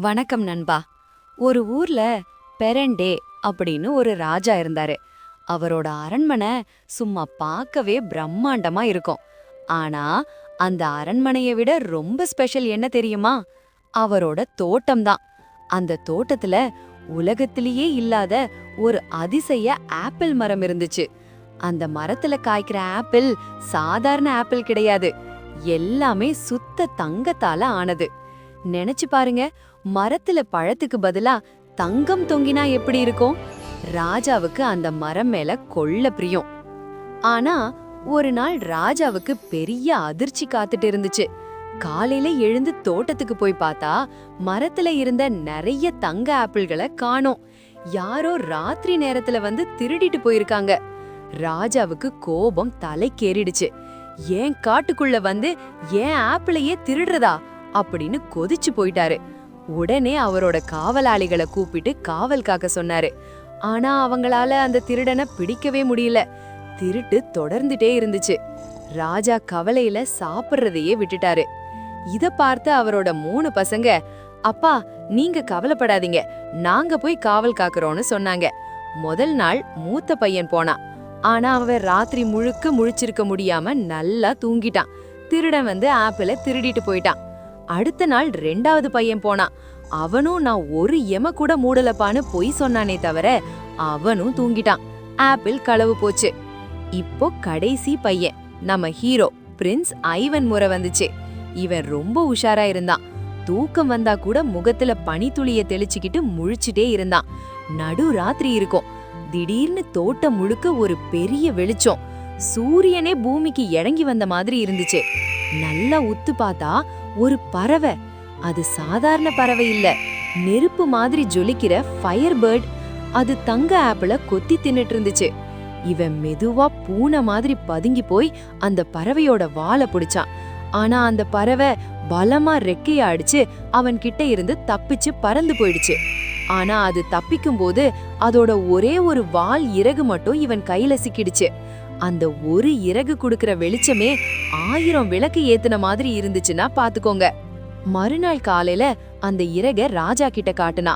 வணக்கம் நண்பா. ஒரு ஊர்ல பெரண்டே அப்படின்னு ஒரு ராஜா இருந்தாரு. அவரோட அரண்மனை சும்மா பார்க்கவே பிரம்மாண்டமா இருக்கும். ஆனா அந்த அரண்மனையை விட ரொம்ப ஸ்பெஷல் என்ன தெரியுமா? அவரோட தோட்டம் தான் அந்த தோட்டத்துல உலகத்திலேயே இல்லாத ஒரு அதிசய ஆப்பிள் மரம் இருந்துச்சு. அந்த மரத்துல காய்க்கிற ஆப்பிள் சாதாரண ஆப்பிள் கிடையாது. எல்லாமே சுத்த தங்கத்தால ஆனது. நினைச்சு பாருங்க மரத்துல பழத்துக்கு பதிலா தங்கம் தொங்கினா எப்படி இருக்கும்? ராஜாவுக்கு அந்த மரம் மேல கொள்ள பிரியம். ஆனா ஒரு நாள் ராஜாவுக்கு பெரிய அதிர்ச்சி காத்துட்டு இருந்துச்சு. காலையில எழுந்து தோட்டத்துக்கு போய் பார்த்தா மரத்துல இருந்த நிறைய தங்க ஆப்பிள்களை காணோம். யாரோ ராத்திரி நேரத்துல வந்து திருடிட்டு போயிருக்காங்க. ராஜாவுக்கு கோபம் தலைக்கேறிடுச்சு. ஏன் காட்டுக்குள்ள வந்து ஏன் ஆப்பிளையே திருடுறதா? அப்படின்னு கொதிச்சு போயிட்டாரு. உடனே அவரோட காவலாளிகளை கூப்பிட்டு காவல் காக்க சொன்னாரு. ஆனா அவங்களால அந்த திருடனை பிடிக்கவே முடியல. திருட்டு தொடர்ந்துட்டே இருந்துச்சு. ராஜா கவலையில சாப்பிடுறதையே விட்டுட்டாரு. இத பார்த்து அவரோட மூணு பசங்க அப்பா நீங்க கவலைப்படாதீங்க. நாங்க போய் காவல் காக்குறோம்னு சொன்னாங்க. முதல் நாள் மூத்த பையன் போனான் ஆனா அவன் ராத்திரி முழுக்க முழிச்சிருக்க முடியாம நல்லா தூங்கிட்டான். திருடன் வந்து ஆப்பிள திருடிட்டு போயிட்டான். அடுத்த நாள் ரெண்டாவது பையன் போனான். அவனும் நான் ஒரு எம கூட மூடலப்பான்னு பொய் சொன்னானே தவிர அவனும் தூங்கிட்டான். ஆப்பிள் களவு போச்சு. இப்போ கடைசி பையன். நம்ம ஹீரோ பிரின்ஸ் ஐவன் முறை வந்துச்சு. இவன் ரொம்ப உஷாரா இருந்தான். தூக்கம் வந்தா கூட முகத்துல பனித்துளிய தெளிச்சுக்கிட்டு முழிச்சிட்டே இருந்தான். நடு ராத்திரி இருக்கும். திடீர்னு தோட்டம் முழுக்க ஒரு பெரிய வெளிச்சம். சூரியனே பூமிக்கு இறங்கி வந்த மாதிரி இருந்துச்சு. நல்லா உத்து பார்த்தா ஒரு பறவை. அது சாதாரண பறவை இல்ல. நெருப்பு மாதிரி ஜொலிக்கிற ஃபயர் பேர்ட் அது தங்க ஆப்பிள கொத்தி தின்னுட்டு இருந்துச்சு. இவன் மெதுவா பூனை மாதிரி பதுங்கி போய் அந்த பறவையோட வாலை பிடிச்சான். ஆனா அந்த பறவை பலமா ரெக்கைய அடிச்சு அவன் கிட்ட இருந்து தப்பிச்சு பறந்து போயிடுச்சு. ஆனா அது தப்பிக்கும் போது அதோட ஒரே ஒரு வால் இறகு மட்டும் இவன் கையில சிக்கிடுச்சு. அந்த ஒரு இறகு குடுக்கற வெளிச்சமே ஆயிரம் விளக்கு ஏத்துன மாதிரி இருந்துச்சுன்னா பாத்துக்கோங்க. மறுநாள் காலையில அந்த இறக ராஜா கிட்ட காட்டுனா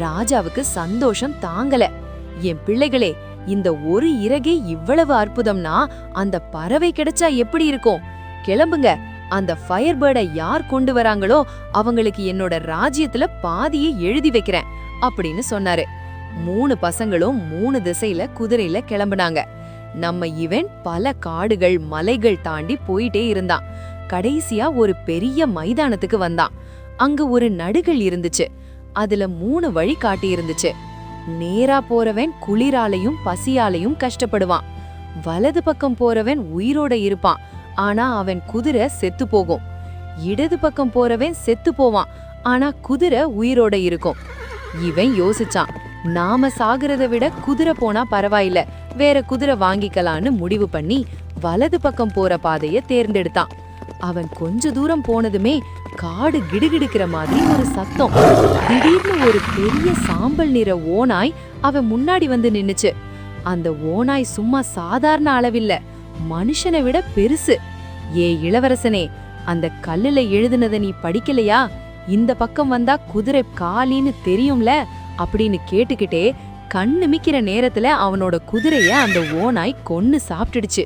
ராஜாவுக்கு சந்தோஷம் தாங்கல. என் பிள்ளைகளே இந்த ஒரு இறகே இவ்வளவு அற்புதம்னா அந்த பறவை கிடைச்சா எப்படி இருக்கும்? கிளம்புங்க. அந்த ஃபயர் பேர்டை யார் கொண்டு வராங்களோ அவங்களுக்கு என்னோட ராஜ்யத்துல பாதியை எழுதி வைக்கிறேன் அப்படின்னு சொன்னாரு. மூணு பசங்களும் மூணு திசையில குதிரையில கிளம்புனாங்க. நம்ம இவன் பல காடுகள் மலைகள் தாண்டி போயிட்டே இருந்தான். கடைசியா ஒரு பெரிய மைதானத்துக்கு வந்தான். அங்க ஒரு நடுகள் இருந்துச்சு. அதுல மூணு வழி காட்டி இருந்துச்சு. நேரா போறவன் குளிராலையும் பசியாலையும் கஷ்டப்படுவான். வலது பக்கம் போறவன் உயிரோட இருப்பான். ஆனா அவன் குதிரை செத்து போகும். இடது பக்கம் போறவன் செத்து போவான். ஆனா குதிரை உயிரோட இருக்கும். இவன் யோசிச்சான் நாம சாகுறத விட குதிரை போனா பரவாயில்ல. வேற குதிரை வாங்கிக்கலான்னு முடிவு பண்ணி வலது பக்கம் போற பாதைய தேர்ந்தெடுத்தான். அவன் கொஞ்ச தூரம் போனதுமே காடு கிடுகிடுக்கிற மாதிரி ஒரு சத்தம். திடீர்னு ஒரு பெரிய சாம்பல் நிற ஓனாய் அவன் முன்னாடி வந்து நின்னுச்சு. அந்த ஓனாய் சும்மா சாதாரண அளவில்ல மனுஷனை விட பெருசு. ஏ இளவரசனே அந்த கல்லுல எழுதுனத நீ படிக்கலையா? இந்த பக்கம் வந்தா குதிரை காலின்னு தெரியும்ல அப்படின்னு கேட்டுக்கிட்டே கண்ணு மிக்கிற நேரத்துல அவனோட குதிரைய அந்த ஓனாய் கொன்னு சாப்பிட்டுடுச்சு.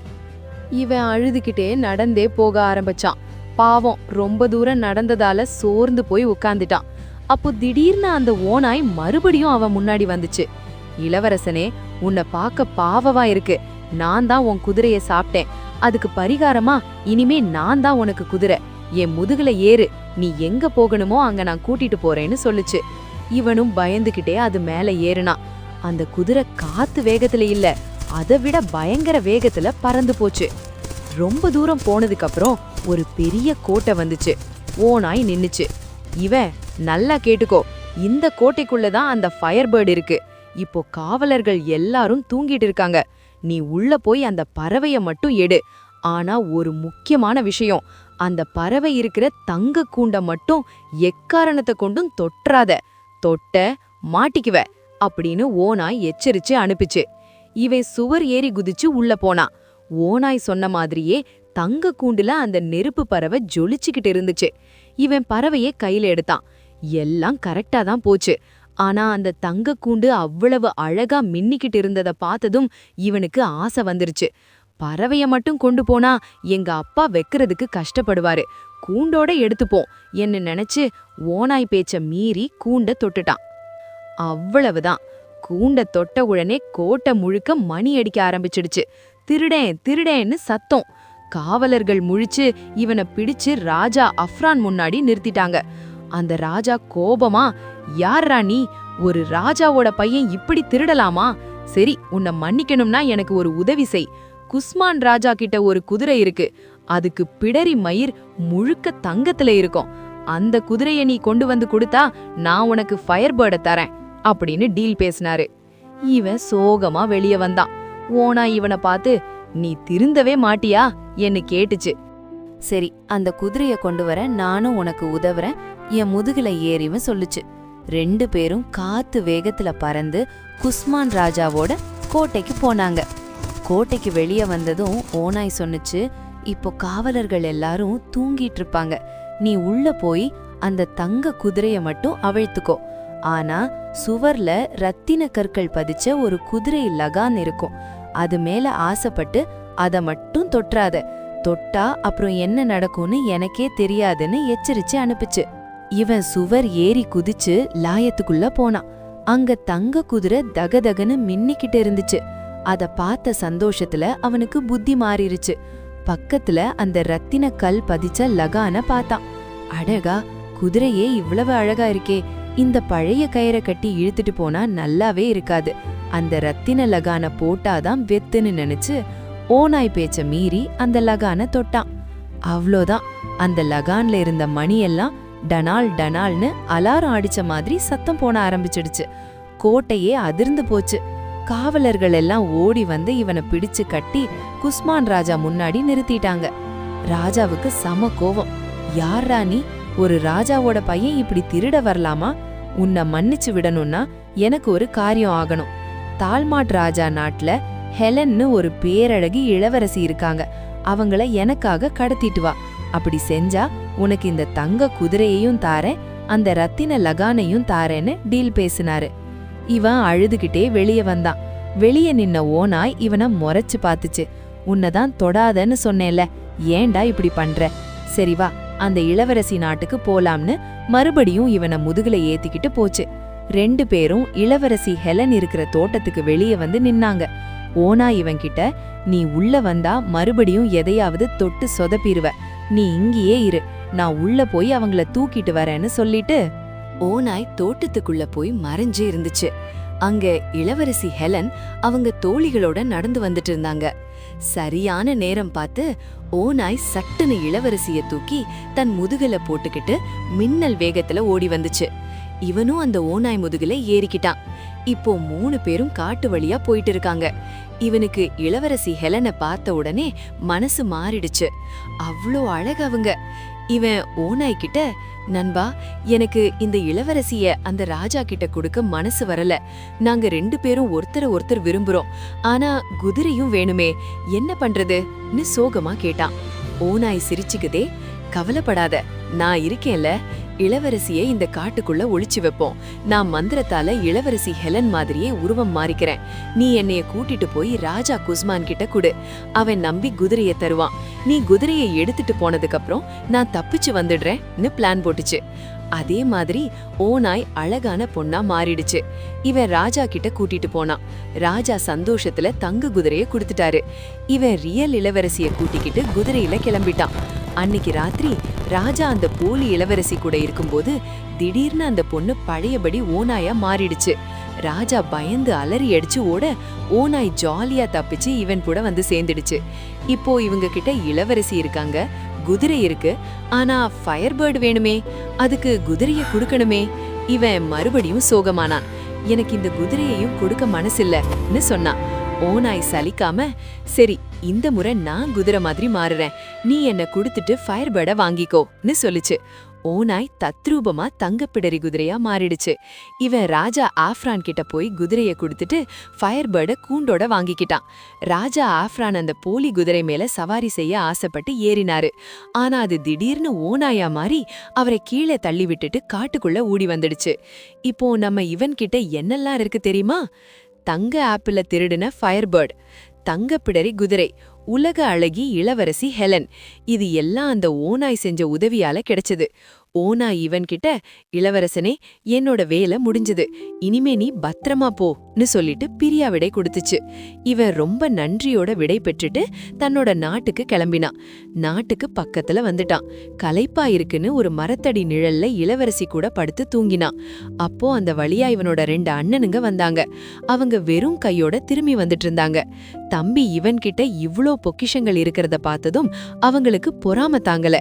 இவன் அழுதுகிட்டே நடந்தே போக ஆரம்பிச்சான். பாவம் ரொம்ப தூரம் நடந்ததால சோர்ந்து போய் உட்கார்ந்துட்டான் அப்போ திடீர்னு அந்த ஓனாய் மறுபடியும் அவன் முன்னாடி வந்துச்சு. இளவரசனே உன்னை பார்க்க பாவமா இருக்கு. நான் தான் உன் குதிரைய சாப்பிட்டேன். அதுக்கு பரிகாரமா இனிமே நான் தான் உனக்கு குதிரை. என் முதுகுல ஏறு. நீ எங்க போகணுமோ அங்க நான் கூட்டிட்டு போறேன்னு சொல்லுச்சு. இவனும் பயந்துகிட்டே அது மேல ஏறினான் அந்த குதிரை காத்து வேகத்துல இல்ல. அதை விட பயங்கர வேகத்துல பறந்து போச்சு. ரொம்ப தூரம் போனதுக்கு அப்புறம் ஒரு பெரிய கோட்டை வந்துச்சு. ஓனாய் நின்னுச்சு. இவன் நல்லா கேட்டுக்கோ. இந்த கோட்டைக்குள்ள தான் அந்த ஃபயர் பேர்டு இருக்கு. இப்போ காவலர்கள் எல்லாரும் தூங்கிட்டு இருக்காங்க. நீ உள்ள போய் அந்த பறவைய மட்டும் எடு. ஆனா ஒரு முக்கியமான விஷயம். அந்த பறவை இருக்கிற தங்க கூண்ட மட்டும் எக்காரணத்தை கொண்டும் தொற்றாத தொட்ட மாட்டிக்குவ அப்படின்னு ஓனாய் எச்சரிச்சு அனுப்பிச்சு. இவன் சுவர் ஏறி குதிச்சு உள்ள போனான் ஓனாய் சொன்ன மாதிரியே தங்க கூண்டுல அந்த நெருப்பு பறவை ஜொலிச்சுக்கிட்டு இருந்துச்சு. இவன் பறவையை கையில எடுத்தான். எல்லாம் கரெக்டா தான் போச்சு. ஆனா அந்த தங்க கூண்டு அவ்வளவு அழகா மின்னிக்கிட்டு இருந்ததை பார்த்ததும் இவனுக்கு ஆசை வந்துருச்சு. பறவைய மட்டும் கொண்டு போனா எங்க அப்பா வைக்கிறதுக்கு கஷ்டப்படுவாரு. கூண்டோட எடுத்துப்போம் என்ன நினைச்சு ஓனாய் பேச்ச மீறி கூண்ட தொட்டுட்டான். அவ்வளவுதான். கூண்ட தொட்ட உடனே கோட்டை முழுக்க மணி அடிக்க ஆரம்பிச்சிடுச்சு. திருடேன் திருடேன்னு சத்தம். காவலர்கள் முழிச்சு இவனை பிடிச்சு ராஜா அஃப்ரான் முன்னாடி நிறுத்திட்டாங்க. அந்த ராஜா கோபமா யார்ரா நீ? ஒரு ராஜாவோட பையன் இப்படி திருடலாமா? சரி உன்னை மன்னிக்கணும்னா எனக்கு ஒரு உதவி செய். குஸ்மான் ராஜா கிட்ட ஒரு குதிரை இருக்கு. அதுக்கு பிடரி மயிர் முழுக்க தங்கத்துல இருக்கும். அந்த குதிரைய நீ கொண்டு வந்து கொடுத்தா நான் உனக்கு ஃபயர் பேர்டை தரேன் அப்படின்னு டீல் பேசினாரு. இவன் சோகமா வெளிய வந்தான். ஓனா இவனை பார்த்து நீ திருந்தவே மாட்டியா? என்று கேட்டுச்சு. சரி அந்த குதிரைய கொண்டு வர நானும் உனக்கு உதவுறேன் என் முதுகுல ஏறிவன் சொல்லுச்சு. ரெண்டு பேரும் காத்து வேகத்துல பறந்து குஸ்மான் ராஜாவோட கோட்டைக்கு போனாங்க. கோட்டைக்கு வெளிய வந்ததும் ஓனாய் சொன்னுச்சு இப்போ காவலர்கள் எல்லாரும் தூங்கிட்டு இருப்பாங்க நீ உள்ள போய் அந்த தங்க குதிரைய மட்டும் அவிழ்த்துக்கோ. ஆனா சுவர்ல ரத்தின கற்கள் பதிச்ச ஒரு குதிரை லகான் இருக்கும். அது மேல ஆசைப்பட்டு அத மட்டும் தொற்றாத தொட்டா அப்புறம் என்ன நடக்கும்னு எனக்கே தெரியாதுன்னு எச்சரிச்சு அனுப்புச்சு. இவன் சுவர் ஏறி குதிச்சு லாயத்துக்குள்ள போனான். அங்க தங்க குதிரை தகதகன்னு மின்னிக்கிட்டு இருந்துச்சு. அத பார்த்த சந்தோஷத்துல அவனுக்கு புத்தி மாறிடுச்சு பக்கத்துல அந்த ரத்தின கல் பதிச்ச லகான பார்த்தான். அழகா குதிரையே இவ்வளவு அழகா இருக்கே. இந்த பழைய கயிறை கட்டி இழுத்துட்டு போனா நல்லாவே இருக்காது. அந்த ரத்தின லகான போட்டாதான் வெத்துன்னு நினைச்சு ஓனாய் பேச்ச மீறி அந்த லகான தொட்டான். அவ்ளோதான். அந்த லகான்ல இருந்த மணியெல்லாம் டனால் டனால்னு அலாரம் அடிச்ச மாதிரி சத்தம் போன ஆரம்பிச்சிடுச்சு. கோட்டையே அதிர்ந்து போச்சு. காவலர்கள் எல்லாம் ஓடி வந்து இவனை பிடிச்சு கட்டி குஸ்மான் ராஜா முன்னாடி நிறுத்திட்டாங்க. ராஜாவுக்கு சம கோவம் யார் ராணி? ஒரு ராஜாவோட பையன் இப்படி திருட வரலாமா? உன்னை மன்னிச்சு விடணும்னா எனக்கு ஒரு காரியம் ஆகணும். தால்மாட் ராஜா நாட்டுல ஹெலன்னு ஒரு பேரழகி இளவரசி இருக்காங்க. அவங்கள எனக்காக கடத்திட்டு வா. அப்படி செஞ்சா உனக்கு இந்த தங்க குதிரையையும் தாரேன் அந்த ரத்தின லகானையும் தாரேன்னு டீல் பேசினாரு. இவன் அழுதுகிட்டே வெளிய வந்தான். வெளிய நின்ன ஓனாய் இவனை முறைச்சு பார்த்துச்சு. உன்னதான் தொடாதன்னு சொன்னேன்ல ஏன்டா இப்படி பண்ற? சரி வா அந்த இளவரசி நாட்டுக்கு போலாம்னு மறுபடியும் இவனை முதுகுல ஏத்திக்கிட்டு போச்சு. ரெண்டு பேரும் இளவரசி ஹெலன் இருக்கிற தோட்டத்துக்கு வெளியே வந்து நின்னாங்க. ஓனா இவன்கிட்ட நீ உள்ள வந்தா மறுபடியும் எதையாவது தொட்டு சொதப்பிருவ. நீ இங்கேயே இரு. நான் உள்ள போய் அவங்கள தூக்கிட்டு வரேன்னு சொல்லிட்டு ஓநாய் தோட்டத்துக்குள்ள போய் மறைஞ்சே இருந்துச்சு. அங்க இளவரசி ஹெலன் அவங்க தோழிகளோட நடந்து வந்துட்டு இருந்தாங்க. சரியான நேரம் பார்த்து ஓநாய் சட்டுன்னு இளவரசிய தூக்கி தன் முதுகுல போட்டுக்கிட்டு மின்னல் வேகத்துல ஓடி வந்துச்சு. இவனும் அந்த ஓநாய் முதுகுல ஏறிக்கிட்டான். இப்போ மூணு பேரும் காட்டு வழியா போயிட்டு இருக்காங்க. இவனுக்கு இளவரசி ஹெலனை பார்த்த உடனே மனசு மாறிடுச்சு. அவ்வளவு அழகு அவங்க. இவன் ஓனாய் கிட்ட நண்பா எனக்கு இந்த இளவரசிய அந்த ராஜா கிட்ட கொடுக்க மனசு வரல. நாங்க ரெண்டு பேரும் ஒருத்தர ஒருத்தர் விரும்புறோம். ஆனா குதிரையும் வேணுமே. என்ன பண்றதுன்னு சோகமா கேட்டான். ஓனாய் சிரிச்சுக்குதே கவலைப்படாத நான் இருக்கேன்ல. இளவரசியை இந்த காட்டுக்குள்ள ஒழிச்சு வைப்போம். நான் மந்திரத்தால இளவரசி ஹெலன் மாதிரியே உருவம் மாறிக்கிறேன். நீ என்னைய கூட்டிட்டு போய் ராஜா குஸ்மான் கிட்ட குடு. அவன் நம்பி குதிரைய தருவான். நீ குதிரையை எடுத்துட்டு போனதுக்கு அப்புறம் நான் தப்பிச்சு வந்துடுறேன்னு பிளான் போட்டுச்சு. அதே மாதிரி ஓனாய் அழகான பொண்ணா மாறிடுச்சு. இவன் ராஜா கிட்ட கூட்டிட்டு போனான். ராஜா சந்தோஷத்துல தங்க குதிரைய கொடுத்துட்டாரு. இவன் ரியல் இளவரசிய கூட்டிக்கிட்டு குதிரையில கிளம்பிட்டான். அன்னைக்கு ராத்திரி ராஜா அந்த போலி இளவரசி கூட இருக்கும்போது திடீர்னு அந்த பொண்ணு பழையபடி ஓனாயா மாறிடுச்சு. ராஜா பயந்து அலறி அடிச்சு ஓட ஓனாய் ஜாலியா தப்பிச்சு இவன் கூட வந்து சேர்ந்துடுச்சு. இப்போ இவங்க கிட்ட இளவரசி இருக்காங்க குதிரை இருக்கு. ஆனா ஃபயர் பேர்டு வேணுமே அதுக்கு குதிரைய கொடுக்கணுமே. இவன் மறுபடியும் சோகமானான். எனக்கு இந்த குதிரையையும் கொடுக்க மனசில்லன்னு சொன்னான். ஓனாய் சலிக்காம சரி இந்த முறை நான் குதிரை மாதிரி மாறுறேன். நீ என்ன குடுத்துட்டு ஃபயர் பேர்டை வாங்கிக்கோன்னு சொல்லுச்சு. ஓனாய் தத்ரூபமா தங்கப்பிடரி குதிரையா மாறிடுச்சு. இவன் ராஜா ஆஃப்ரான் கிட்ட போய் குதிரைய கொடுத்துட்டு ஃபயர் பேர்டை கூண்டோட வாங்கிக்கிட்டான். ராஜா ஆஃப்ரான் அந்த போலி குதிரை மேல சவாரி செய்ய ஆசைப்பட்டு ஏறினாரு. ஆனா அது திடீர்னு ஓனாயா மாறி அவரை கீழே தள்ளி விட்டுட்டு காட்டுக்குள்ள ஓடி வந்துடுச்சு. இப்போ நம்ம இவன் கிட்ட என்னெல்லாம் இருக்கு தெரியுமா? தங்க ஆப்பிள திருடின ஃபயர்பேர்ட் தங்க தங்கப்பிடரி குதிரை உலக அழகி இளவரசி ஹெலன் இது எல்லாம் அந்த ஓனாய் செஞ்ச உதவியால கிடைச்சது. ஓனா இவன் கிட்ட இளவரசனே என்னோட வேலை முடிஞ்சது. இனிமே நீ பத்திரமா போன்னு சொல்லிட்டு பிரியா விடை கொடுத்துச்சு. இவன் ரொம்ப நன்றியோட விடை பெற்றுட்டு தன்னோட நாட்டுக்கு கிளம்பினான் நாட்டுக்கு பக்கத்துல வந்துட்டான் களைப்பா இருக்குன்னு ஒரு மரத்தடி நிழல்ல இளவரசி கூட படுத்து தூங்கினான் அப்போ அந்த வழியா இவனோட ரெண்டு அண்ணனுங்க வந்தாங்க. அவங்க வெறும் கையோட திரும்பி வந்துட்டு இருந்தாங்க தம்பி இவன் கிட்ட இவ்ளோ பொக்கிஷங்கள் இருக்கிறத பார்த்ததும் அவங்களுக்கு பொறாம தாங்கல.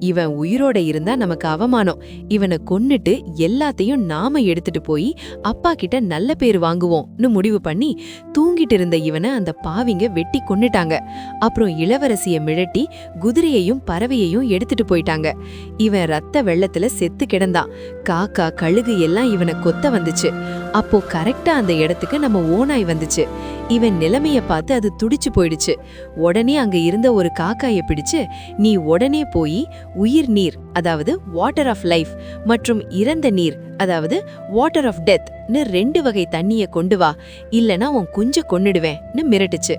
இவன் உயிரோட இருந்தா நமக்கு அவமானம். இவனை கொன்னுட்டு எல்லாத்தையும் நாம எடுத்துட்டு போய் அப்பா கிட்ட நல்ல பேர் வாங்குவோம்னு முடிவு பண்ணி தூங்கிட்டு இருந்த இவனை அந்த பாவிங்க வெட்டி கொன்னுட்டாங்க. அப்புறம் இளவரசிய மிழட்டி குதிரையையும் பறவையையும் எடுத்துட்டு போயிட்டாங்க. இவன் ரத்த வெள்ளத்துல செத்து கிடந்தான். காக்கா கழுகு எல்லாம் இவனை கொத்த வந்துச்சு. அப்போ கரெக்டா அந்த இடத்துக்கு நம்ம ஓனாய் வந்துச்சு. இவன் நிலைமைய பார்த்து அது துடிச்சு போயிடுச்சு. உடனே அங்க இருந்த ஒரு காக்காய பிடிச்சு நீ உடனே போய் உயிர் நீர் அதாவது வாட்டர் ஆஃப் லைஃப் மற்றும் இறந்த நீர் அதாவது வாட்டர் ஆஃப் டெத்னு ரெண்டு வகை தண்ணிய கொண்டு வா. இல்லனா உன் குஞ்ச கொன்னுடுவேன்னு மிரட்டுச்சு.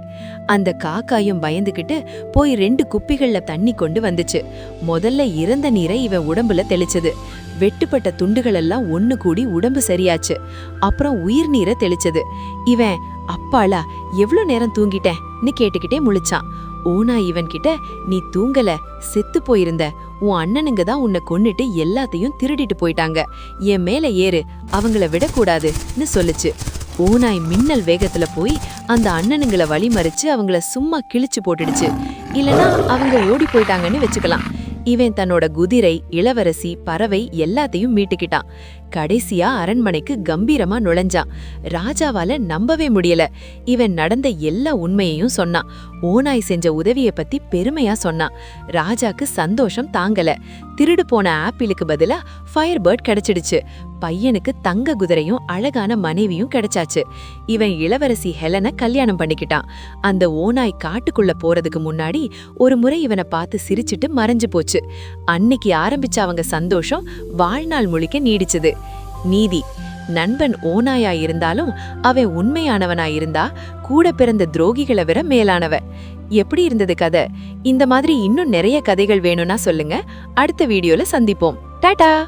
அந்த காக்காயும் பயந்துகிட்டு போய் ரெண்டு குப்பிகள்ல தண்ணி கொண்டு வந்துச்சு. முதல்ல இறந்த நீரை இவன் உடம்புல தெளிச்சது. வெட்டுப்பட்ட துண்டுகளெல்லாம் ஒண்ணு கூடி உடம்பு சரியாச்சு. அப்புறம் உயிர் நீரை தெளிச்சது. இவன் அப்பாளா எவ்வளோ நேரம் தூங்கிட்டேன்னு கேட்டுக்கிட்டே முழிச்சான். ஓனா இவன் கிட்ட நீ தூங்கல செத்து போயிருந்த. உன் அண்ணனுங்க தான் உன்னை கொன்னுட்டு எல்லாத்தையும் திருடிட்டு போயிட்டாங்க. என் மேல ஏறு அவங்கள விடக்கூடாதுன்னு சொல்லுச்சு. ஓனாய் மின்னல் வேகத்துல போய் அந்த அண்ணனுங்களை வழிமறிச்சு அவங்கள சும்மா கிழிச்சு போட்டுடுச்சு. இல்லனா அவங்க ஓடி போயிட்டாங்கன்னு வச்சுக்கலாம். இவன் தன்னோட குதிரை இளவரசி பறவை எல்லாத்தையும் மீட்டுக்கிட்டான். கடைசியா அரண்மனைக்கு கம்பீரமா நுழைஞ்சான் ராஜாவால நம்பவே முடியல. இவன் நடந்த எல்லா உண்மையையும் சொன்னான். ஓனாய் செஞ்ச உதவிய பத்தி பெருமையா சொன்னான். ராஜாக்கு சந்தோஷம் தாங்கல. திருடு போன ஆப்பிளுக்கு பதிலா ஃபயர் பேர்ட் கிடைச்சிடுச்சு. பையனுக்கு தங்க குதிரையும் அழகான மனைவியும் கிடைச்சாச்சு. இவன் இளவரசி ஹெலனை கல்யாணம் பண்ணிக்கிட்டான். அந்த ஓனாய் காட்டுக்குள்ள போறதுக்கு முன்னாடி ஒரு முறை இவனை பார்த்து சிரிச்சிட்டு மறைஞ்சு போச்சு. அன்னைக்கு ஆரம்பிச்ச அவங்க சந்தோஷம் வாழ்நாள் முழிக்க நீடிச்சது. நீதி. நண்பன் ஓனாயா இருந்தாலும் அவன் உண்மையானவனா இருந்தா கூட பிறந்த துரோகிகளை விட மேலானவன் எப்படி இருந்தது கதை? இந்த மாதிரி இன்னும் நிறைய கதைகள் வேணும்னா சொல்லுங்க. அடுத்த வீடியோல சந்திப்போம். டாடா!